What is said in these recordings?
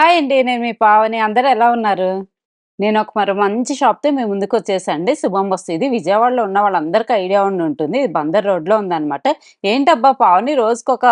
Hi అండి నేను మీ పావని. అందరు ఎలా ఉన్నారు? నేను ఒక మరి మంచి షాప్తో మీ ముందుకు వచ్చేసండి శుభం వస్తుంది. ఇది విజయవాడలో ఉన్న వాళ్ళందరికీ ఐడియా ఉండి ఉంటుంది. ఇది బందర్ రోడ్లో ఉందన్నమాట. ఏంటబ్బా పావని? రోజుకి ఒక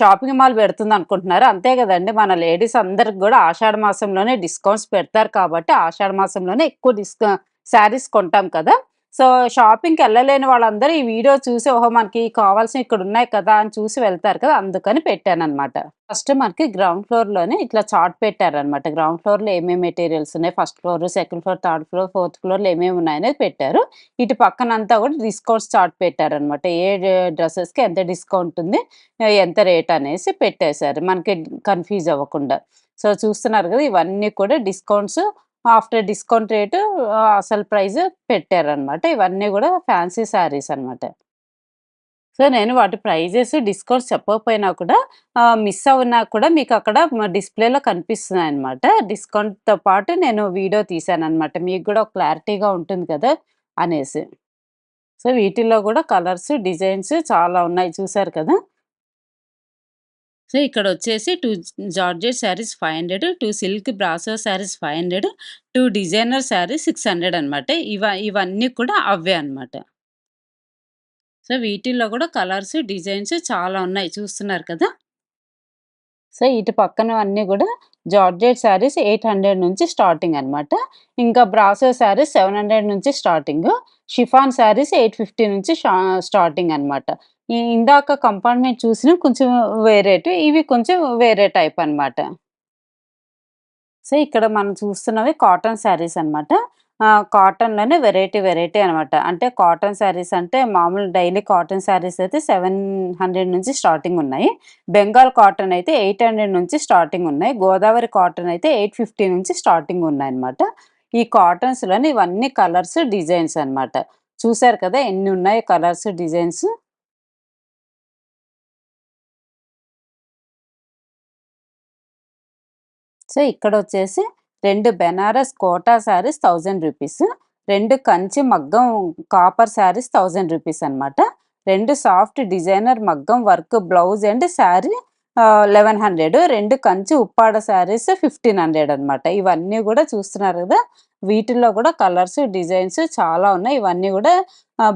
షాపింగ్ మాల్ పెడుతుంది అనుకుంటున్నారు. అంతే కదండి. మన లేడీస్ అందరికి కూడా ఆషాఢ మాసంలోనే డిస్కౌంట్స్ పెడతారు కాబట్టి ఆషాఢ మాసంలోనే ఎక్కువ డిస్కౌ శారీస్ కొంటాం కదా. సో షాపింగ్కి వెళ్ళలేని వాళ్ళందరూ ఈ వీడియో చూసి ఓహో మనకి కావాల్సిన ఇక్కడ ఉన్నాయి కదా అని చూసి వెళ్తారు కదా అందుకని పెట్టాను అనమాట ఫస్ట్ మనకి గ్రౌండ్ ఫ్లోర్లోనే ఇట్లా చార్ట్ పెట్టారనమాట గ్రౌండ్ ఫ్లోర్లో ఏమేమి మెటీరియల్స్ ఉన్నాయి? First floor second floor third floor fourth ఫ్లోర్లో ఏమేమి ఉన్నాయనేది పెట్టారు. ఇటు పక్కన అంతా కూడా డిస్కౌంట్స్ చార్ట్ పెట్టారనమాట ఏ డ్రెస్సెస్కి ఎంత డిస్కౌంట్ ఉంది ఎంత రేట్ అనేసి పెట్టేశారు. మనకి కన్ఫ్యూజ్ అవ్వకుండా. సో చూస్తున్నారు కదా ఇవన్నీ కూడా డిస్కౌంట్స్ ఆఫ్టర్ డిస్కౌంట్ రేటు అసలు ప్రైస్ పెట్టారనమాట ఇవన్నీ కూడా ఫ్యాన్సీ శారీస్ అన్నమాట. సో నేను వాటి ప్రైజెస్ డిస్కౌంట్స్ చెప్పకపోయినా కూడా మిస్ అవునా కూడా మీకు అక్కడ డిస్ప్లేలో కనిపిస్తున్నాయి అనమాట డిస్కౌంట్తో పాటు నేను వీడియో తీశాను అనమాట మీకు కూడా క్లారిటీగా ఉంటుంది కదా అనేసి. సో వీటిల్లో కూడా కలర్స్ డిజైన్స్ చాలా ఉన్నాయి చూసారు కదా? సో ఇక్కడ వచ్చేసి two georgette saris five hundred two silk brasso saris five hundred two designer saris six hundred అనమాట ఇవ ఇవన్నీ కూడా అవే అనమాట సో వీటిల్లో కూడా కలర్స్ డిజైన్స్ చాలా ఉన్నాయి. చూస్తున్నారు కదా? సో ఇటు పక్కన అన్నీ కూడా జార్జెట్ శారీస్ ఎయిట్ హండ్రెడ్ నుంచి స్టార్టింగ్ అనమాట ఇంకా బ్రాసో శారీస్ సెవెన్ హండ్రెడ్ నుంచి starting. Chiffon saris eight fifty నుంచి స్టార్టింగ్ అనమాట ఇందాక కంపార్ట్మెంట్ చూసిన కొంచెం వేరేటు ఇవి కొంచెం వేరే టైప్ అన్నమాట. సో ఇక్కడ మనం చూస్తున్నవి కాటన్ శారీస్ అనమాట కాటన్లోనే వెరైటీ వెరైటీ అనమాట అంటే కాటన్ శారీస్ అంటే మామూలు డైలీ కాటన్ శారీస్ అయితే సెవెన్ హండ్రెడ్ నుంచి స్టార్టింగ్ ఉన్నాయి. బెంగాల్ కాటన్ అయితే ఎయిట్ హండ్రెడ్ నుంచి స్టార్టింగ్ ఉన్నాయి. గోదావరి కాటన్ అయితే ఎయిట్ ఫిఫ్టీ నుంచి స్టార్టింగ్ ఉన్నాయి అనమాట ఈ కాటన్స్లోని ఇవన్నీ కలర్స్ డిజైన్స్ అన్నమాట. చూసారు కదా ఎన్ని ఉన్నాయి కలర్స్ డిజైన్స్ సో ఇక్కడ వచ్చేసి రెండు బెనారస్ కోటా శారీస్ థౌజండ్ రూపీస్ రెండు కంచి మగ్గం కాపర్ శారీస్ థౌజండ్ రూపీస్ అనమాట రెండు సాఫ్ట్ డిజైనర్ మగ్గం work blouse and sari eleven hundred. రెండు కంచి ఉప్పాడ శారీస్ ఫిఫ్టీన్ హండ్రెడ్ అనమాట ఇవన్నీ కూడా చూస్తున్నారు కదా వీటిల్లో కూడా కలర్స్ డిజైన్స్ చాలా ఉన్నాయి. ఇవన్నీ కూడా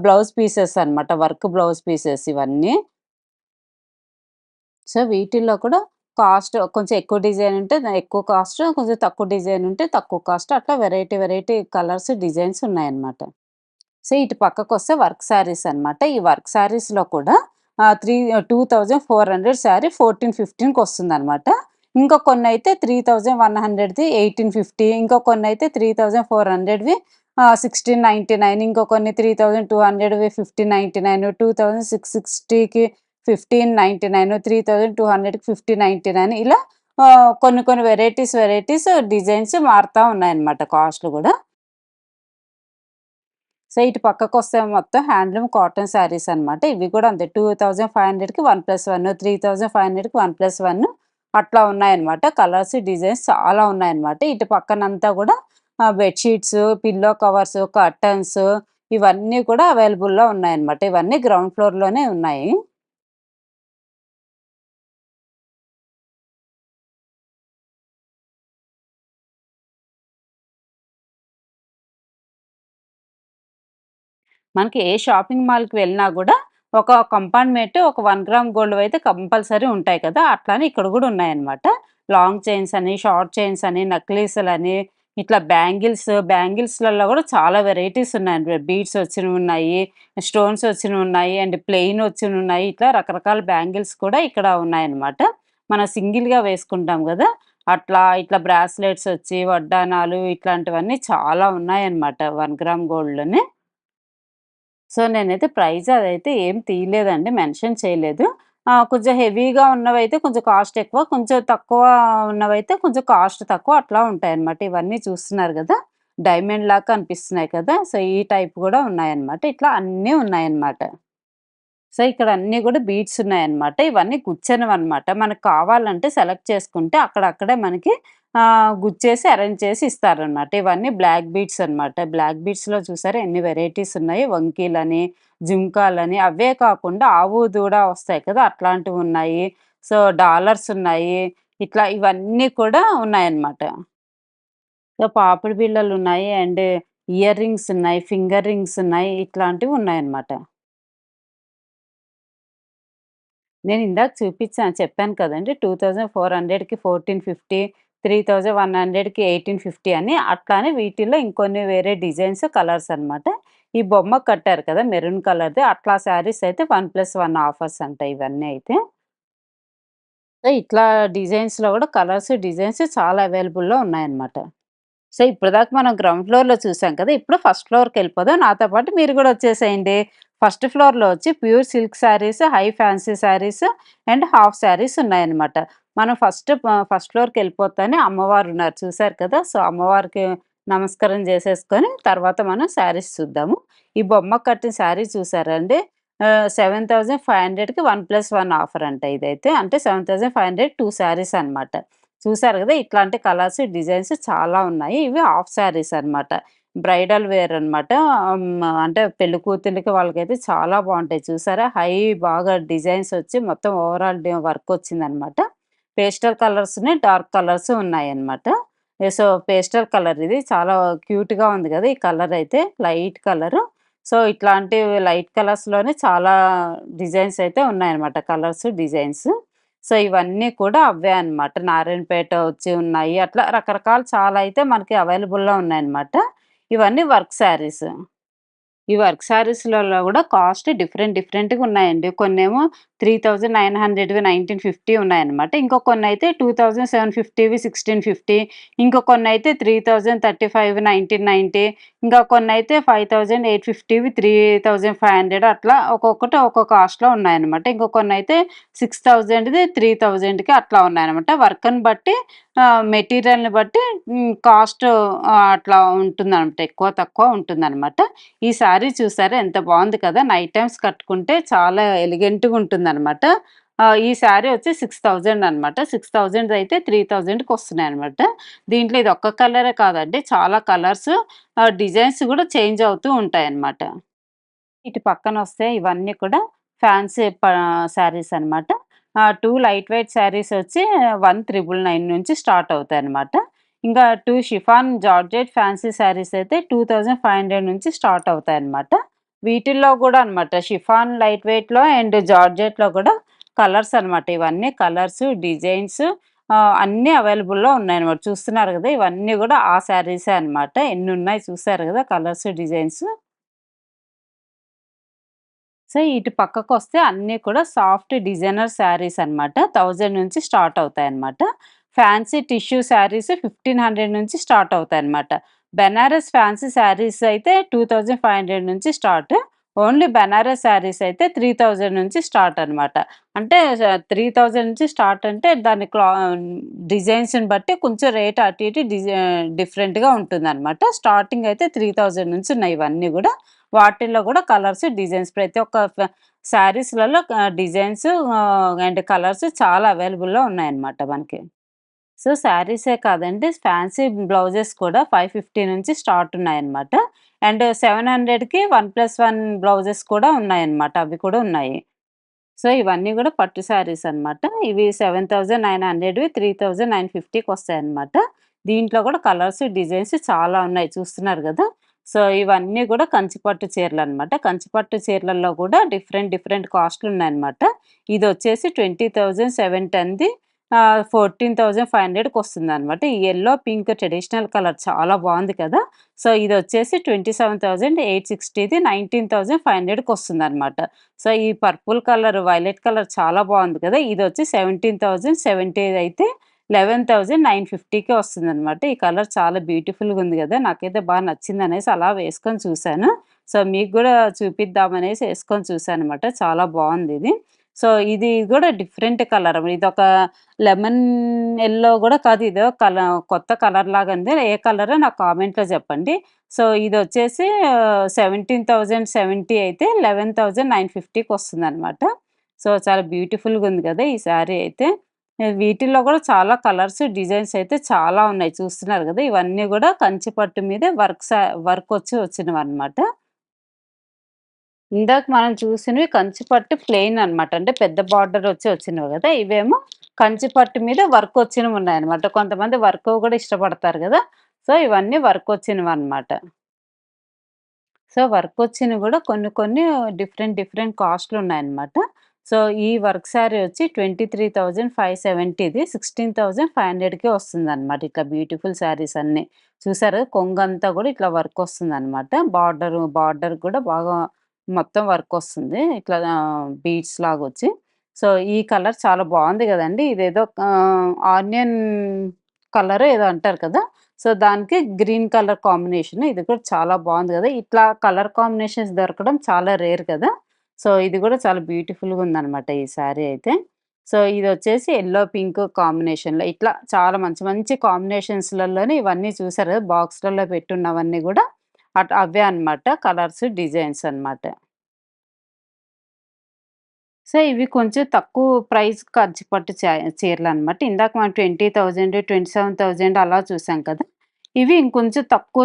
బ్లౌజ్ పీసెస్ అన్నమాట. వర్క్ బ్లౌజ్ పీసెస్ ఇవన్నీ. సో వీటిల్లో కూడా కాస్ట్ కొంచెం ఎక్కువ డిజైన్ ఉంటే ఎక్కువ కాస్ట్ కొంచెం తక్కువ డిజైన్ ఉంటే తక్కువ కాస్ట్ అట్లా వెరైటీ వెరైటీ కలర్స్ డిజైన్స్ ఉన్నాయన్నమాట. సో ఇటు పక్కకు వస్తే వర్క్ శారీస్ అనమాట ఈ వర్క్ శారీస్లో కూడా three two thousand four hundred sari fourteen ఫిఫ్టీన్కి వస్తుంది అనమాట ఇంకా కొన్ని అయితే త్రీ థౌజండ్ వన్ హండ్రెడ్ది ఎయిటీన్ ఫిఫ్టీ ఇంకా కొన్ని అయితే త్రీ థౌజండ్ ఫోర్ హండ్రెడ్వి సిక్స్టీన్ నైంటీ నైన్ ఇంకో కొన్ని three thousand two హండ్రెడ్వి fifteen ninety nine two thousand six సిక్స్టీకి fifteen ninety nine three thousand two హండ్రెడ్కి ఫిఫ్టీ నైంటీ నైన్ ఇలా కొన్ని కొన్ని వెరైటీస్, వెరైటీస్ డిజైన్స్ మారుతా ఉన్నాయన్నమాట కాస్ట్‌లు కూడా సో ఇటు పక్కకు వస్తే మొత్తం హ్యాండ్లూమ్ కాటన్ శారీస్ అనమాట ఇవి కూడా అంతే 2500కి 1+1 3500కి 1+1 అట్లా ఉన్నాయన్నమాట. కలర్స్, డిజైన్స్ చాలా ఉన్నాయన్నమాట. ఇటు పక్కనంతా కూడా బెడ్‌షీట్స్, పిల్లో కవర్స్, కర్టన్స్ ఇవన్నీ కూడా అవైలబుల్‌లో ఉన్నాయన్నమాట. ఇవన్నీ గ్రౌండ్ ఫ్లోర్‌లోనే ఉన్నాయి. మనకి ఏ షాపింగ్ మాల్‌కి వెళ్ళినా కూడా ఒక కంపార్ట్మెంట్ ఒక వన్ గ్రామ్ గోల్డ్ అయితే కంపల్సరీ ఉంటాయి కదా! అట్లానే ఇక్కడ కూడా ఉన్నాయన్నమాట. లాంగ్ చైన్స్ అని, షార్ట్ చైన్స్ అని, నక్లీసులని ఇట్లా బ్యాంగిల్స్, బ్యాంగిల్స్‌లలో కూడా చాలా వెరైటీస్ ఉన్నాయండి. బీడ్స్ వచ్చినవున్నాయి, స్టోన్స్ వచ్చినవి ఉన్నాయి అండ్ ప్లెయిన్ వచ్చినున్నాయి. ఇట్లా రకరకాల బ్యాంగిల్స్ కూడా ఇక్కడ ఉన్నాయన్నమాట. మనం సింగిల్‌గా వేసుకుంటాం కదా అట్లా ఇట్లా బ్రాస్లెట్స్ వచ్చి, వడ్డానాలు ఇట్లాంటివన్నీ చాలా ఉన్నాయన్నమాట వన్ గ్రామ్ గోల్డ్‌లోనే. సో నేనైతే ప్రైస్ అదైతే ఏం తీయలేదండి. మెన్షన్ చేయలేదు. కొంచెం హెవీగా ఉన్నవైతే కొంచెం కాస్ట్ ఎక్కువ. కొంచెం తక్కువ ఉన్నవైతే కొంచెం కాస్ట్ తక్కువ అట్లా ఉంటాయన్నమాట. ఇవన్నీ చూస్తున్నారు కదా డైమండ్ లాగా కనిపిస్తున్నాయి కదా! సో ఈ టైప్ కూడా ఉన్నాయన్నమాట. ఇట్లా అన్నీ ఉన్నాయన్నమాట. సో ఇక్కడ అన్నీ కూడా బీడ్స్ ఉన్నాయన్నమాట. ఇవన్నీ గుచ్చనివన్నమాట. మనకు కావాలంటే సెలెక్ట్ చేసుకుంటే అక్కడక్కడే మనకి గుచ్చేసి అరేంజ్ చేసి ఇస్తారనమాట. ఇవన్నీ బ్లాక్ బీడ్స్ అనమాట. బ్లాక్ బీడ్స్‌లో చూసారా ఎన్ని వెరైటీస్ ఉన్నాయి. వంకీలని, జుంకాలని అవే కాకుండా ఆవు, దూడ వస్తాయి కదా! అట్లాంటివి ఉన్నాయి సో, డాలర్స్ ఉన్నాయి. ఇట్లా ఇవన్నీ కూడా ఉన్నాయన్నమాట. సో, పాపిడి బిళ్ళలు ఉన్నాయి అండ్ ఇయర్ రింగ్స్ ఉన్నాయి. ఫింగర్ రింగ్స్ ఉన్నాయి. ఇట్లాంటివి ఉన్నాయన్నమాట. నేను ఇందాక చూపించాను చెప్పాను కదండి టూ థౌసండ్ ఫోర్ హండ్రెడ్కి ఫోర్టీన్ ఫిఫ్టీ 2400కి 1450, 3100కి 1850 అని. అట్లానే వీటిల్లో ఇంకొన్ని వేరే డిజైన్స్, కలర్స్ అనమాట. ఈ బొమ్మ కట్టారు కదా! మెరూన్ కలర్‌ది అట్లా శారీస్ అయితే 1+1 ఆఫర్స్ అంట ఇవన్నీ అయితే. సో, ఇట్లా డిజైన్స్‌లో కూడా కలర్స్, డిజైన్స్ చాలా అవైలబుల్‌లో ఉన్నాయన్నమాట. సో, ఇప్పటిదాకా మనం గ్రౌండ్ ఫ్లోర్‌లో చూసాం కదా! ఇప్పుడు ఫస్ట్ ఫ్లోర్కి వెళ్ళిపోదాం నాతో పాటు మీరు కూడా వచ్చేసేయండి. ఫస్ట్ ఫ్లోర్‌లో వచ్చి pure silk saris, high fancy saris and half saris ఉన్నాయన్నమాట. మనం ఫస్ట్ ఫస్ట్ ఫ్లోర్కి వెళ్ళిపోతానే అమ్మవారు ఉన్నారు చూసారు కదా! సో, అమ్మవారికి నమస్కారం చేసేసుకొని తర్వాత మనం శారీస్ చూద్దాము. ఈ బొమ్మ కట్టిన శారీ చూసారా అండి? ఆహ్, 7500కి 1+1 ఆఫర్ అంట ఇదైతే. అంటే 7500 2 శారీస్ అనమాట. చూసారు కదా ఇట్లాంటి కలర్స్, డిజైన్స్ చాలా ఉన్నాయి. ఇవి హాఫ్ శారీస్ అనమాట. బ్రైడల్ వేర్ అనమాట. అంటే పెళ్ళి కూతుర్లకి వాళ్ళకైతే చాలా బాగుంటాయి చూసారా? హై బాగా డిజైన్స్ వచ్చి మొత్తం ఓవరాల్ వర్క్ వచ్చిందనమాట. పేస్టల్ కలర్స్‌ని, డార్క్ కలర్స్ ఉన్నాయన్నమాట. సో, పేస్టల్ కలర్ ఇది చాలా క్యూట్‌గా ఉంది కదా ఈ కలర్ అయితే లైట్ కలరు. సో, ఇట్లాంటి లైట్ కలర్స్‌లోనే చాలా డిజైన్స్ అయితే ఉన్నాయన్నమాట. Colours, designs. సో, ఇవన్నీ కూడా అవే అనమాట. నారాయణపేట వచ్చి ఉన్నాయి. అట్లా రకరకాలు చాలా అయితే మనకి అవైలబుల్‌లో ఉన్నాయన్నమాట. ఇవన్నీ వర్క్ శారీస్. ఈ వర్క్ శారీస్లలో కూడా కాస్ట్ డిఫరెంట్ డిఫరెంట్గా ఉన్నాయండి. కొన్ని ఏమో త్రీ థౌజండ్ నైన్ హండ్రెడ్వి నైన్టీన్ ఫిఫ్టీ ఉన్నాయన్నమాట. ఇంకో కొన్ని అయితే టూ థౌజండ్ సెవెన్ ఫిఫ్టీవి సిక్స్టీన్ ఫిఫ్టీ. ఇంకో కొన్ని అయితే three thousand thirty five nineteen ninety ఇంకా కొన్ని అయితే ఫైవ్ థౌజండ్ ఎయిట్ ఫిఫ్టీవి త్రీ థౌజండ్ ఫైవ్ హండ్రెడ్. అట్లా ఒక్కొక్కటి ఒక్కొక్క కాస్ట్లో ఉన్నాయన్నమాట. ఇంకో కొన్ని అయితే సిక్స్ థౌజండ్ది త్రీ థౌజండ్కి అట్లా ఉన్నాయన్నమాట. వర్క్ని బట్టి మెటీరియల్ని బట్టి కాస్ట్ అట్లా ఉంటుందన్నమాట. ఎక్కువ తక్కువ ఉంటుందన్నమాట. ఈ శారీ చూసారా ఎంత బాగుంది కదా! నైట్ టైమ్స్ కట్టుకుంటే చాలా ఎలిగెంట్‌గా ఉంటుందన్నమాట ఈ శారీ వచ్చి 6000 అనమాట. 6000 అయితే త్రీ థౌజండ్కి వస్తున్నాయి అనమాట దీంట్లో ఇది ఒక్క కలరే కాదండి. చాలా కలర్స్ డిజైన్స్ కూడా చేంజ్ అవుతూ ఉంటాయి అన్నమాట ఇటు పక్కన వస్తే ఇవన్నీ కూడా ఫ్యాన్సీ శారీస్ అనమాట. టూ లైట్ వెయిట్ శారీస్ వచ్చి 1999 నుంచి స్టార్ట్ అవుతాయి అనమాట ఇంకా two chiffon georgette fancy sarees అయితే 2500 నుంచి స్టార్ట్ అవుతాయన్నమాట. వీటిల్లో కూడా అనమాట షిఫాన్ లైట్ వెయిట్‌లో అండ్ జార్జెట్‌లో కూడా కలర్స్ అనమాట. ఇవన్నీ కలర్స్, డిజైన్స్ అన్నీ అవైలబుల్‌లో ఉన్నాయన్నమాట. చూస్తున్నారు కదా ఇవన్నీ కూడా ఆ శారీసే అనమాట. ఎన్నున్నాయి చూసారు కదా కలర్స్, డిజైన్స్. సో, ఇటు పక్కకు వస్తే అన్నీ కూడా సాఫ్ట్ డిజైనర్ శారీస్ అనమాట. థౌజండ్ నుంచి స్టార్ట్ అవుతాయి అనమాట ఫ్యాన్సీ టిష్యూ శారీస్ 1500 నుంచి స్టార్ట్ అవుతాయి అనమాట బెనారస్ ఫ్యాన్సీ శారీస్ అయితే 2500 నుంచి స్టార్ట్. ఓన్లీ బెనారస్ శారీస్ అయితే 3000 నుంచి స్టార్ట్ అనమాట. అంటే త్రీ థౌజండ్ నుంచి స్టార్ట్ అంటే దాని క్లా డిజైన్స్‌ని బట్టి కొంచెం రేట్ అటు ఇటు డిజై డిఫరెంట్‌గా ఉంటుందనమాట. స్టార్టింగ్ అయితే 3000 నుంచి ఉన్నాయి ఇవన్నీ కూడా వాటిల్లో కూడా కలర్స్, డిజైన్స్ ప్రతి ఒక్క శారీస్‌లలో డిజైన్స్ అండ్ కలర్స్ చాలా అవైలబుల్‌లో ఉన్నాయన్నమాట మనకి. సో, శారీసే కాదండి ఫ్యాన్సీ బ్లౌజెస్ కూడా 550 నుంచి స్టార్ట్ ఉన్నాయన్నమాట. అండ్ 700కి 1+1 బ్లౌజెస్ కూడా ఉన్నాయన్నమాట. అవి కూడా ఉన్నాయి. సో, ఇవన్నీ కూడా పట్టు శారీస్ అనమాట. ఇవి 7900వి 3950కి వస్తాయన్నమాట. దీంట్లో కూడా కలర్స్, డిజైన్స్ చాలా ఉన్నాయి చూస్తున్నారు కదా సో, ఇవన్నీ కూడా కంచిపట్టు చీరలు అనమాట కంచిపట్టు చీరలలో కూడా డిఫరెంట్ డిఫరెంట్ కాస్ట్లు ఉన్నాయన్నమాట ఇది వచ్చేసి ట్వంటీ థౌజండ్ సెవెన్ టెన్ది ఫోర్టీన్ థౌజండ్ ఫైవ్ హండ్రెడ్కి వస్తుంది అనమాట ఎల్లో పింక్ ట్రెడిషనల్ కలర్ చాలా బాగుంది కదా. సో ఇది వచ్చేసి ట్వంటీ సెవెన్ థౌజండ్ ఎయిట్ సిక్స్టీది నైన్టీన్ థౌజండ్ ఫైవ్ హండ్రెడ్కి వస్తుంది అనమాట సో ఈ పర్పుల్ కలర్ వైలెట్ కలర్ చాలా బాగుంది కదా. ఇది వచ్చి సెవెంటీన్ థౌజండ్ సెవెంటీ అయితే లెవెన్ థౌజండ్ నైన్ ఫిఫ్టీకి వస్తుంది అనమాట ఈ కలర్ చాలా బ్యూటిఫుల్గా ఉంది కదా. నాకైతే బాగా నచ్చింది అనేసి అలా వేసుకొని చూశాను. సో మీకు కూడా చూపిద్దామనేసి వేసుకొని చూశాను అనమాట చాలా బాగుంది ఇది. సో, ఇది కూడా డిఫరెంట్ కలర్. ఇది ఒక లెమన్ ఎల్లో కూడా కాదు. ఇది కల కొత్త కలర్ లాగా ఉంది. ఏ కలర్ నాకు కామెంట్‌లో చెప్పండి. సో, ఇది వచ్చేసి సెవెంటీన్ థౌజండ్ సెవెంటీ అయితే లెవెన్ థౌజండ్ నైన్ ఫిఫ్టీకి వస్తుంది అనమాట సో, చాలా బ్యూటిఫుల్‌గా ఉంది కదా ఈ శారీ అయితే. వీటిల్లో కూడా చాలా కలర్స్, డిజైన్స్ అయితే చాలా ఉన్నాయి చూస్తున్నారు కదా ఇవన్నీ కూడా కంచి పట్టు మీదే వర్క్ వర్క్ వచ్చి వచ్చినవి అనమాట ఇందాక మనం చూసినవి కంచిపట్టు ప్లెయిన్ అనమాట. అంటే పెద్ద బార్డర్ వచ్చి వచ్చినవి కదా ఇవేమో కంచిపట్టు మీద వర్క్ వచ్చినవి ఉన్నాయన్నమాట. కొంతమంది వర్క్ కూడా ఇష్టపడతారు కదా సో, ఇవన్నీ వర్క్ వచ్చినవి అనమాట సో, వర్క్ వచ్చినవి కూడా కొన్ని కొన్ని డిఫరెంట్ డిఫరెంట్ కాస్ట్‌లున్నాయన్నమాట. సో, ఈ వర్క్ శారీ వచ్చి 23,570ది 16,500కే వస్తుందన్నమాట. ఇట్లా బ్యూటిఫుల్ శారీస్ అన్నీ. చూసారు కొంగంతా కూడా ఇట్లా వర్క్ వస్తుందన్నమాట. బార్డర్ బార్డర్ కూడా బాగా మొత్తం వర్క్ వస్తుంది. ఇట్లా బీడ్స్ లాగా వచ్చి సో, ఈ కలర్ చాలా బాగుంది కదండి ఇదేదో ఆనియన్ కలర్ ఏదో అంటారు కదా! సో, దానికి గ్రీన్ కలర్ కాంబినేషన్. ఇది కూడా చాలా బాగుంది కదా ఇట్లా కలర్ కాంబినేషన్స్ దొరకడం చాలా రేర్ కదా! సో, ఇది కూడా చాలా బ్యూటిఫుల్‌గా ఉందన్నమాట ఈ శారీ అయితే. సో, ఇది వచ్చేసి ఎల్లో పింక్ కాంబినేషన్‌లో ఇట్లా చాలా మంచి మంచి కాంబినేషన్స్‌లలోనే ఇవన్నీ చూసారు కదా! బాక్స్‌లలో పెట్టున్నవన్నీ కూడా అట్ అవే అన్నమాట. కలర్స్, డిజైన్స్ అన్నమాట. సో, ఇవి కొంచెం తక్కువ ప్రైస్ ఖర్చు పట్టు చీరలు అనమాట ఇందాక మనం 20,000, 27,000 అలా చూసాం కదా! ఇవి ఇంకొంచెం తక్కువ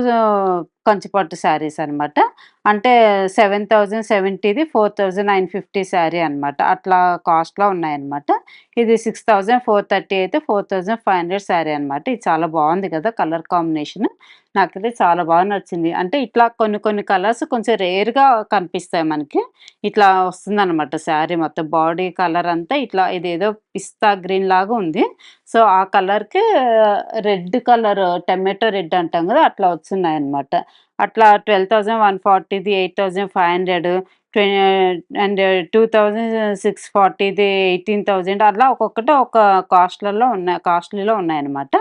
కంచిపట్టు శారీస్ అన్నమాట. అంటే 7,070ది 4,950 శారీ అనమాట అట్లా కాస్ట్‌లో ఉన్నాయన్నమాట. ఇది 6,430 అయితే 4,500 శారీ అనమాట ఇది చాలా బాగుంది కదా! Colour combination. నాకైతే చాలా బాగా నచ్చింది. అంటే ఇట్లా కొన్ని కొన్ని కలర్స్ కొంచెం రేర్‌గా కనిపిస్తాయి మనకి. ఇట్లా వస్తుందన్నమాట శారీ మొత్తం బాడీ కలర్ అంతా ఇట్లా ఇదేదో పిస్తా గ్రీన్ లాగా ఉంది. సో, ఆ కలర్‌కి రెడ్ కలర్ టమాటో రెడ్ అంటాం కదా అట్లా వచ్చున్నాయన్నమాట. అట్లా twelve thousand one ఫార్టీది eight thousand five hundred and 2,640ది 18,000 అట్లా ఒక్కొక్కటి ఒక కాస్ట్‌లలో ఉన్నాయి కాస్ట్‌లీలో ఉన్నాయన్నమాట.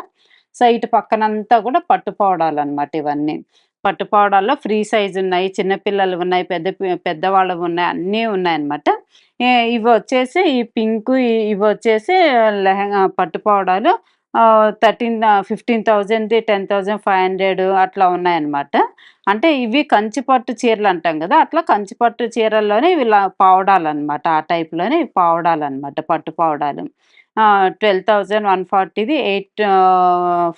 సో, ఇటు పక్కనంతా కూడా పట్టుపోవడాలు అనమాట ఇవన్నీ. పట్టుపావడాల్లో ఫ్రీ సైజ్ ఉన్నాయి. చిన్నపిల్లలు ఉన్నాయి. పెద్ద పి పెద్దవాళ్ళవి ఉన్నాయి. అన్నీ ఉన్నాయన్నమాట. ఇవి వచ్చేసి ఈ పింక్ ఇవి వచ్చేసి లెహంగా థర్టీన్ ఫిఫ్టీన్ థౌజండ్ది టెన్ థౌజండ్ ఫైవ్ హండ్రెడ్ అట్లా ఉన్నాయన్నమాట. అంటే ఇవి కంచిపట్టు చీరలు అంటాం కదా అట్లా కంచిపట్టు చీరల్లోనే ఇలా పావడాలన్నమాట. ఆ టైప్‌లోనే పావడాలన్నమాట. పట్టు పావడాలు. Twelve thousand one ఫార్టీది eight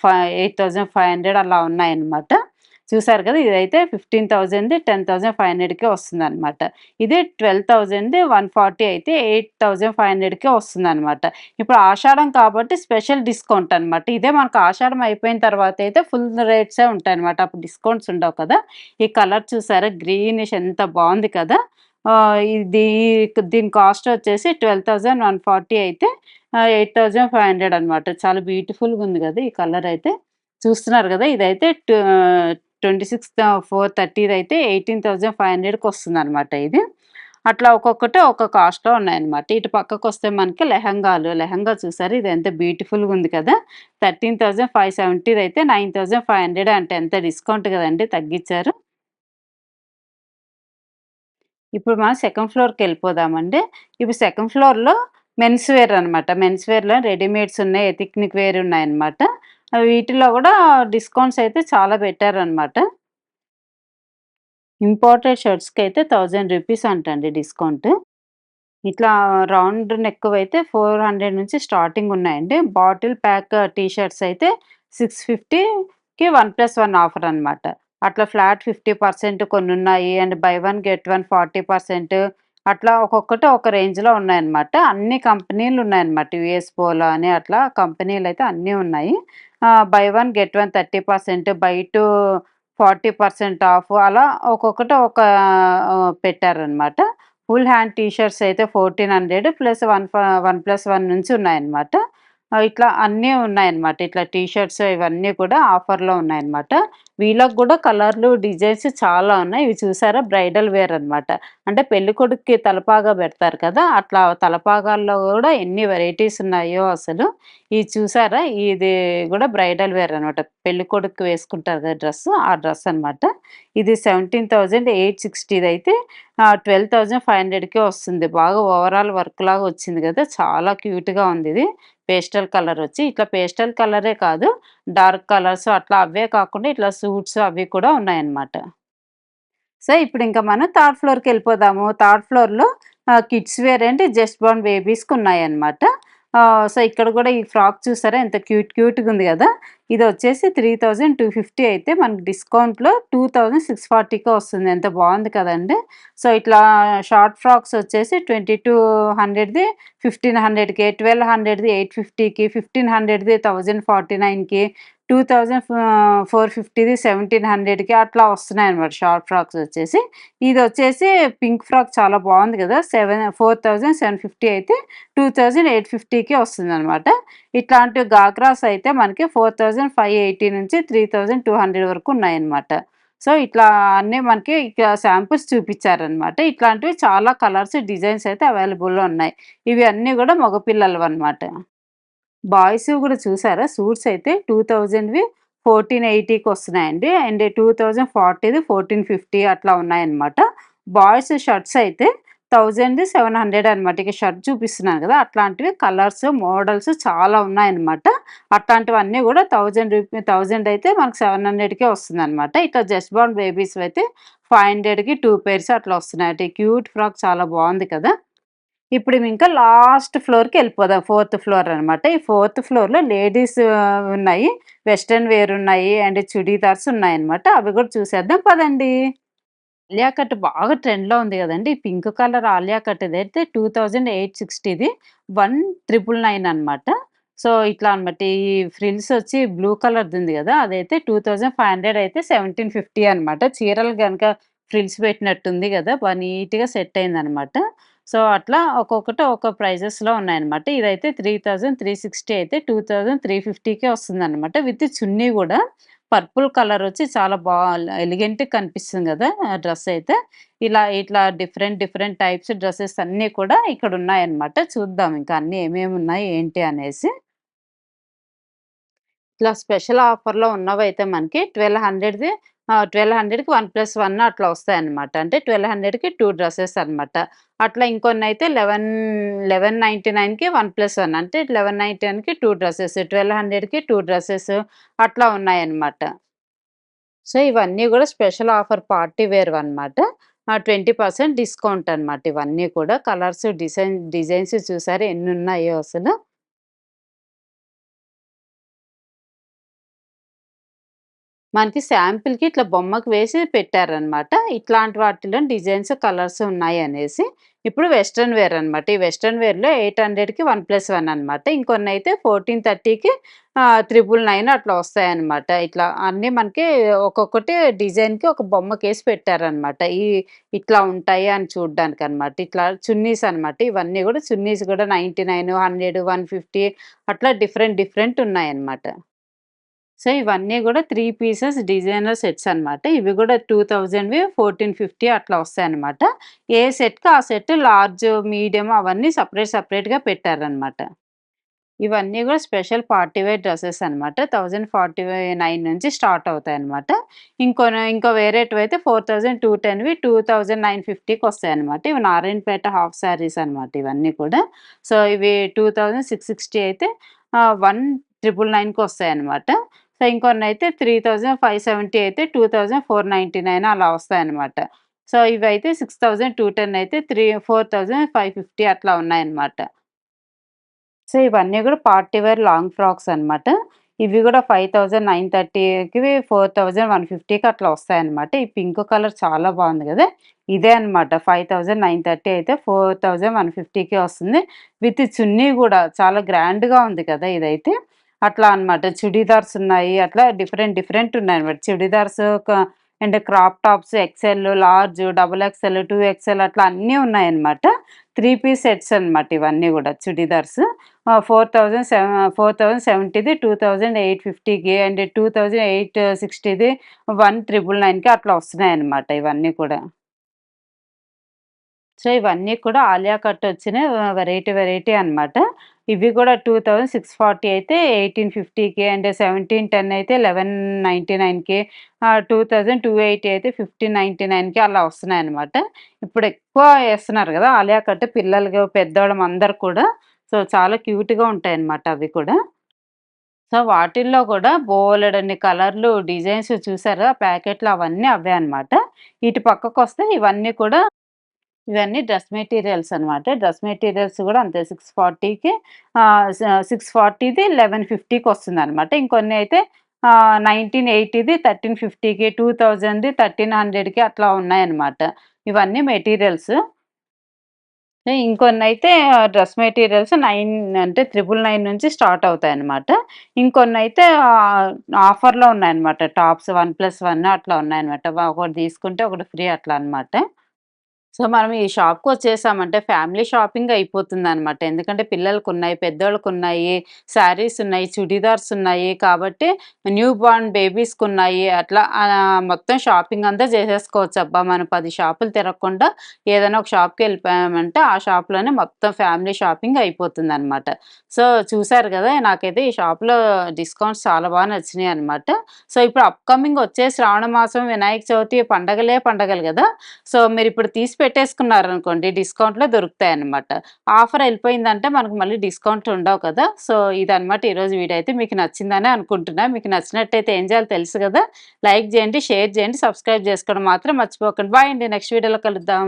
five eight thousand five hundred అలా ఉన్నాయన్నమాట. చూసారు కదా! ఇదైతే 15,000ది 10,500కే వస్తుందన్నమాట. ఇది 12,000ది 140 అయితే ఎయిట్ థౌజండ్ ఫైవ్ హండ్రెడ్కే వస్తుంది అనమాట ఇప్పుడు ఆషాఢం కాబట్టి స్పెషల్ డిస్కౌంట్ అన్నమాట. ఇదే మనకు ఆషాఢం అయిపోయిన తర్వాత అయితే ఫుల్ రేట్సే ఉంటాయన్నమాట. అప్పుడు డిస్కౌంట్స్ ఉండవు కదా! ఈ కలర్ చూసారా గ్రీనిష్ ఎంత బాగుంది కదా! ఇది దీని కాస్ట్ వచ్చేసి 12,140 అయితే ఎయిట్ థౌసండ్ ఫైవ్ హండ్రెడ్ అనమాట చాలా బ్యూటిఫుల్‌గా ఉంది కదా ఈ కలర్ అయితే. చూస్తున్నారు కదా ఇదైతే ట్వంటీ సిక్స్ ఫోర్ థర్టీది అయితే ఎయిటీన్ థౌసండ్ ఫైవ్ హండ్రెడ్కి వస్తుంది అనమాట ఇది. అట్లా ఒక్కొక్కటి ఒక్క కాస్ట్‌లో ఉన్నాయన్నమాట. ఇటు పక్కకొస్తే మనకి లెహంగాలు. లెహంగా చూసారు ఇది ఎంత బ్యూటిఫుల్‌గా ఉంది కదా! 13,570ది అయితే 9,500 అంటే ఎంత డిస్కౌంట్ కదండి తగ్గించారు ఇప్పుడు మనం సెకండ్ ఫ్లోర్కి వెళ్ళిపోదామండి ఇప్పుడు సెకండ్ ఫ్లోర్‌లో మెన్స్ వేర్ అనమాట మెన్స్ వేర్‌లో రెడీమేడ్స్ ఉన్నాయి. ఎథిక్నిక్ వేర్ ఉన్నాయన్నమాట. వీటిలో కూడా డిస్కౌంట్స్ అయితే చాలా పెట్టారన్నమాట. ఇంపోర్టెడ్ షర్ట్స్‌కైతే 1000 రూపీస్ అంటండి డిస్కౌంట్. ఇట్లా రౌండ్ ఎక్కువ అయితే ఫోర్ హండ్రెడ్ నుంచి స్టార్టింగ్ ఉన్నాయండి. బాటిల్ ప్యాక్ టీ షర్ట్స్ అయితే 650కి 1+1 ఆఫర్ అనమాట అట్లా ఫ్లాట్ ఫిఫ్టీ పర్సెంట్ కొన్ని ఉన్నాయి and buy one get one 40% అట్లా ఒక్కొక్కటి ఒక రేంజ్‌లో ఉన్నాయన్నమాట. అన్ని కంపెనీలు ఉన్నాయన్నమాట. యుఎస్ పోలో అని అట్లా కంపెనీలు అయితే అన్నీ ఉన్నాయి. Buy one get one thirty percent buy two forty percent off అలా ఒక్కొక్కటి ఒక పెట్టారనమాట ఫుల్ హ్యాండ్ టీషర్ట్స్ అయితే fourteen hundred plus one one plus one నుంచి ఉన్నాయన్నమాట. ఇట్లా అన్నీ ఉన్నాయన్నమాట. ఇట్లా టీ షర్ట్స్ ఇవన్నీ కూడా ఆఫర్‌లో ఉన్నాయన్నమాట. వీళ్ళకి కూడా కలర్‌లు, డిజైన్స్ చాలా ఉన్నాయి. ఇవి చూసారా బ్రైడల్ వేర్ అన్నమాట. అంటే పెళ్ళికొడుకుకి తలపాగా పెడతారు కదా! అట్లా తలపాగాల్లో కూడా ఎన్ని వెరైటీస్ ఉన్నాయో అసలు. ఇది చూసారా? ఇది కూడా బ్రైడల్ వేర్ అనమాట పెళ్ళికొడుకు వేసుకుంటారు కదా డ్రెస్ ఆ డ్రెస్ అనమాట ఇది 17,860ది అయితే ఆహ్, 12,500కే వస్తుంది. బాగా ఓవరాల్ వర్క్ లాగా వచ్చింది కదా చాలా క్యూట్‌గా ఉంది ఇది. పేస్టల్ కలర్ వచ్చి ఇట్లా పేస్టల్ కలరే కాదు డార్క్ కలర్స్ అట్లా అవే కాకుండా ఇట్లా సూట్స్ అవి కూడా ఉన్నాయన్నమాట. సో, ఇప్పుడు ఇంకా మనం థర్డ్ ఫ్లోర్‌కెళ్ళిపోదాము. థర్డ్ ఫ్లోర్‌లో kids wear and just born బేబీస్‌కి ఉన్నాయన్నమాట. సో, ఇక్కడ కూడా ఈ ఫ్రాక్ చూసారా ఎంత క్యూట్ క్యూట్‌గా ఉంది కదా! ఇది వచ్చేసి త్రీ థౌజండ్ టూ ఫిఫ్టీ అయితే మనకి డిస్కౌంట్లో టూ థౌజండ్ సిక్స్ ఫార్టీకి వస్తుంది. ఎంత బాగుంది కదండి. సో ఇట్లా షార్ట్ ఫ్రాక్స్ వచ్చేసి ట్వంటీ టూ హండ్రెడ్ది ఫిఫ్టీన్ హండ్రెడ్కి ట్వెల్వ్ హండ్రెడ్ది ఎయిట్ ఫిఫ్టీకి ఫిఫ్టీన్ హండ్రెడ్ది థౌజండ్ ఫార్టీ నైన్కి టూ థౌజండ్ ఫోర్ ఫిఫ్టీది సెవెంటీన్ హండ్రెడ్కి అట్లా వస్తున్నాయి అనమాట షార్ట్ ఫ్రాక్స్ వచ్చేసి. ఇది వచ్చేసి పింక్ ఫ్రాక్ చాలా బాగుంది కదా. Seven four thousand seven fifty అయితే టూ థౌజండ్ ఎయిట్ ఫిఫ్టీకి వస్తుంది అనమాట ఇట్లాంటి గాగ్రాస్ అయితే మనకి ఫోర్ థౌజండ్ 4580 నుంచి 3200 వరకు ఉన్నాయన్నమాట. సో, ఇట్లా అన్నీ మనకి ఇక్కడ శాంపుల్స్ చూపించారన్నమాట. ఇట్లాంటివి చాలా కలర్స్, డిజైన్స్ అయితే అవైలబుల్‌లో ఉన్నాయి. ఇవి అన్నీ కూడా మగపిల్లలు అనమాట బాయ్స్ కూడా చూసారా సూట్స్ అయితే 2000వి 1480కి వస్తున్నాయండి. అండ్ 2040ది 1450 అట్లా ఉన్నాయన్నమాట. బాయ్స్ షర్ట్స్ అయితే 1000ది 700 అనమాట. ఇక షర్ట్ చూపిస్తున్నాను కదా! అట్లాంటివి కలర్స్, మోడల్స్ చాలా ఉన్నాయన్నమాట. అట్లాంటివన్నీ కూడా థౌజండ్ రూపీ థౌజండ్ అయితే మనకు 700కే వస్తుందన్నమాట. ఇట్లా జస్ట్ బోర్న్ బేబీస్ అయితే 500కి 2 పెయిర్స్ అట్లా వస్తున్నాయి అంటే క్యూట్ ఫ్రాక్ చాలా బాగుంది కదా! ఇప్పుడు ఇంకా లాస్ట్ ఫ్లోర్‌కి వెళ్ళిపోదాం. ఫోర్త్ ఫ్లోర్ అనమాట. ఈ ఫోర్త్ ఫ్లోర్‌లో లేడీస్ ఉన్నాయి. వెస్ట్రన్ వేర్ ఉన్నాయి. అండ్ చుడీదార్స్ ఉన్నాయన్నమాట. అవి కూడా చూసేద్దాం పదండి. ఆలియా కట్ బాగా ట్రెండ్‌లో ఉంది కదండి పింక్ కలర్ ఆలియా కట్ అయితే టూ థౌజండ్ ఎయిట్ సిక్స్టీది వన్ ట్రిపుల్ నైన్ అనమాట. సో, ఇట్లా అనమాట. ఈ ఫ్రిల్స్ వచ్చి బ్లూ కలర్‌ది ఉంది కదా! అదైతే 2500 అయితే 1750 అనమాట. చీరలు కనుక ఫ్రిల్స్ పెట్టినట్టుంది కదా! బాగా నీట్‌గా సెట్ అయిందనమాట. సో, అట్లా ఒక్కొక్కటి ఒక్కో ప్రైజెస్‌లో ఉన్నాయన్నమాట. ఇదైతే 3360 అయితే టూ థౌజండ్ త్రీ ఫిఫ్టీకే వస్తుంది అనమాట విత్ చున్నీ కూడా పర్పుల్ కలర్ వచ్చి చాలా బా ఎలిగెంట్‌గా కనిపిస్తుంది కదా! డ్రెస్ అయితే. ఇలా ఇట్లా డిఫరెంట్ డిఫరెంట్ టైప్స్ డ్రెస్సెస్ అన్నీ కూడా ఇక్కడ ఉన్నాయన్నమాట. చూద్దాం ఇంకా అన్నీ ఏమేమి ఉన్నాయి ఏంటి అనేసి. ఇట్లా స్పెషల్ ఆఫర్‌లో ఉన్నవైతే మనకి ట్వెల్వ్ హండ్రెడ్కి వన్ ప్లస్ వన్ అట్లా వస్తాయి అనమాట అంటే ట్వెల్వ్ హండ్రెడ్కి టూ డ్రెస్సెస్ అనమాట అట్లా ఇంకొన్ని అయితే లెవెన్ లెవెన్ నైంటీ నైన్కి వన్ ప్లస్ వన్. అంటే లెవెన్ నైంటీ నైన్కి టూ డ్రెస్సెస్ ట్వెల్వ్ హండ్రెడ్కి టూ డ్రెస్సెస్ అట్లా ఉన్నాయన్నమాట. సో ఇవన్నీ కూడా స్పెషల్ ఆఫర్ పార్టీ వేర్ అనమాట ట్వంటీ పర్సెంట్ డిస్కౌంట్ అనమాట ఇవన్నీ కూడా. కలర్స్ డిజైన్ డిజైన్స్ చూసారు ఎన్ని ఉన్నాయో అసలు. మనకి శాంపిల్‌కి ఇట్లా బొమ్మకు వేసి పెట్టారనమాట. ఇట్లాంటి వాటిలో డిజైన్స్, కలర్స్ ఉన్నాయి అనేసి ఇప్పుడు వెస్ట్రన్ వేర్ అనమాట. ఈ వెస్ట్రన్ వేర్‌లో 800కి 1+1 అనమాట. ఇంకొన్ని అయితే ఫోర్టీన్ థర్టీకి త్రిబుల్ నైన్ అట్లా వస్తాయన్నమాట. ఇట్లా అన్నీ మనకి ఒక్కొక్కటి డిజైన్‌కి ఒక బొమ్మకేసి పెట్టారనమాట. ఈ ఇట్లా ఉంటాయి అని చూడ్డానికనమాట. ఇట్లా చున్నీస్ అనమాట. ఇవన్నీ కూడా చున్నీస్ కూడా 99, 100, 150 అట్లా డిఫరెంట్ డిఫరెంట్ ఉన్నాయన్నమాట. సో, ఇవన్నీ కూడా త్రీ పీసెస్ డిజైనర్ సెట్స్ అనమాట. ఇవి కూడా 2000వి 1450 అట్లా వస్తాయి అనమాట ఏ సెట్‌కి ఆ సెట్ లార్జ్, మీడియం అవన్నీ సపరేట్ సపరేట్గా పెట్టారనమాట. ఇవన్నీ కూడా స్పెషల్ పార్టీ వేర్ డ్రెస్సెస్ అనమాట. 1049 నుంచి స్టార్ట్ అవుతాయి అనమాట ఇంకో ఇంకా వేరేవి అయితే ఫోర్ థౌజండ్ టూ టెన్వి టూ థౌజండ్ నైన్ ఫిఫ్టీకి వస్తాయి అనమాట ఇవి నారాయణపేట హాఫ్ శారీస్ అనమాట ఇవన్నీ కూడా. సో, ఇవి 2660 అయితే వన్ ట్రిపుల్ నైన్కి వస్తాయి అనమాట సో ఇంకొన్ని అయితే త్రీ థౌజండ్ ఫైవ్ సెవెంటీ అయితే two thousand four ninety nine అలా వస్తాయన్నమాట. సో ఇవి అయితే సిక్స్ థౌజండ్ టూ టెన్ అయితే three four thousand five fifty అట్లా ఉన్నాయన్నమాట. సో ఇవన్నీ కూడా పార్టీ వేర్ లాంగ్ ఫ్రాక్స్ అనమాట ఇవి కూడా ఫైవ్ థౌజండ్ నైన్ థర్టీకి ఫోర్ థౌజండ్ వన్ ఫిఫ్టీకి అట్లా వస్తాయన్నమాట. ఈ పింక్ కలర్ చాలా బాగుంది కదా. ఇదే అనమాట ఫైవ్ థౌజండ్ నైన్ థర్టీ అయితే ఫోర్ థౌజండ్ వన్ ఫిఫ్టీకి వస్తుంది. విత్ చున్నీ కూడా చాలా గ్రాండ్గా ఉంది కదా ఇదైతే. అట్లా అనమాట. చుడీదార్స్ ఉన్నాయి. అట్లా డిఫరెంట్ డిఫరెంట్ ఉన్నాయన్నమాట. Churidars and crop tops XL, large, double XL, two XL అట్లా అన్నీ ఉన్నాయన్నమాట. త్రీ పీస్ సెట్స్ అనమాట ఇవన్నీ కూడా చుడీదార్స్. ఆహ్, 4000 సెవ 4070ది 2850కి అండ్ 2860ది 1999కి అట్లా వస్తున్నాయి అనమాట ఇవన్నీ కూడా. సో, ఇవన్నీ కూడా ఆలియా కట్ వచ్చిన వెరైటీ వెరైటీ అనమాట. ఇవి కూడా 2640 అయితే 1850కి అండ్ 1710 అయితే లెవెన్ నైంటీ నైన్కి టూ థౌజండ్ టూ ఎయిటీ అయితే 1599కి అలా వస్తున్నాయి అనమాట ఇప్పుడు ఎక్కువ వేస్తున్నారు కదా! ఆలియా కట్ పిల్లలకి, పెద్దవాళ్ళం అందరు కూడా. సో, చాలా క్యూట్‌గా ఉంటాయి అనమాట అవి కూడా. సో, వాటిల్లో కూడా బోలెడన్ని కలర్లు, డిజైన్స్ చూసారా ప్యాకెట్లు అవన్నీ అవే అనమాట. ఇటు పక్కకొస్తే ఇవన్నీ కూడా ఇవన్నీ డ్రెస్ మెటీరియల్స్ అనమాట. డ్రెస్ మెటీరియల్స్ కూడా అంతే సిక్స్ ఫార్టీకి సిక్స్ ఫార్టీది లెవెన్ ఫిఫ్టీకి వస్తుంది అనమాట ఇంకొన్ని అయితే నైన్టీన్ ఎయిటీది థర్టీన్ ఫిఫ్టీకి టూ థౌజండ్ది థర్టీన్ హండ్రెడ్కి అట్లా ఉన్నాయన్నమాట. ఇవన్నీ మెటీరియల్స్. ఇంకొన్నైతే డ్రెస్ మెటీరియల్స్ నైన్ అంటే 999 నుంచి స్టార్ట్ అవుతాయి అనమాట ఇంకొన్ని అయితే ఆఫర్‌లో ఉన్నాయన్నమాట. టాప్స్ 1+1 అట్లా ఉన్నాయన్నమాట. ఒకటి తీసుకుంటే ఒకటి ఫ్రీ అట్లా అన్నమాట. సో, మనం ఈ షాప్‌కొచ్చేసామంటే ఫ్యామిలీ షాపింగ్ అయిపోతుందనమాట. ఎందుకంటే పిల్లలకు ఉన్నాయి శారీస్ ఉన్నాయి, చుడిదార్స్ ఉన్నాయి. కాబట్టి న్యూ బార్న్ బేబీస్కి ఉన్నాయి అట్లా మొత్తం షాపింగ్ అంతా చేసేసుకోవచ్చు అబ్బా మనం పది షాపులు తిరగకుండా ఏదైనా ఒక షాప్‌కెళ్ళిపోయామంటే ఆ షాప్‌లోనే మొత్తం ఫ్యామిలీ షాపింగ్ అయిపోతుంది అనమాట సో, చూసారు కదా నాకైతే ఈ షాప్‌లో డిస్కౌంట్స్ చాలా బాగా నచ్చినాయి అనమాట సో, ఇప్పుడు అప్‌కమింగ్ వచ్చే శ్రావణ మాసం, వినాయక చవితి పండగలే పండగలు కదా సో, మీరు ఇప్పుడు తీసి పెట్టేసుకున్నారనుకోండి డిస్కౌంట్‌లో దొరుకుతాయన్నమాట. ఆఫర్ వెళ్ళిపోయిందంటే మనకు మళ్ళీ డిస్కౌంట్ ఉండవు కదా! సో, ఇదనమాట ఈరోజు వీడియో అయితే మీకు నచ్చిందనే అనుకుంటున్నా. మీకు నచ్చినట్టయితే ఏం చేయాలో తెలుసు కదా లైక్ చేయండి షేర్ చేయండి సబ్స్క్రైబ్ చేసుకోవడం మాత్రం మర్చిపోకండి. బాయ్ అండి. నెక్స్ట్ వీడియోలో కలుద్దాం.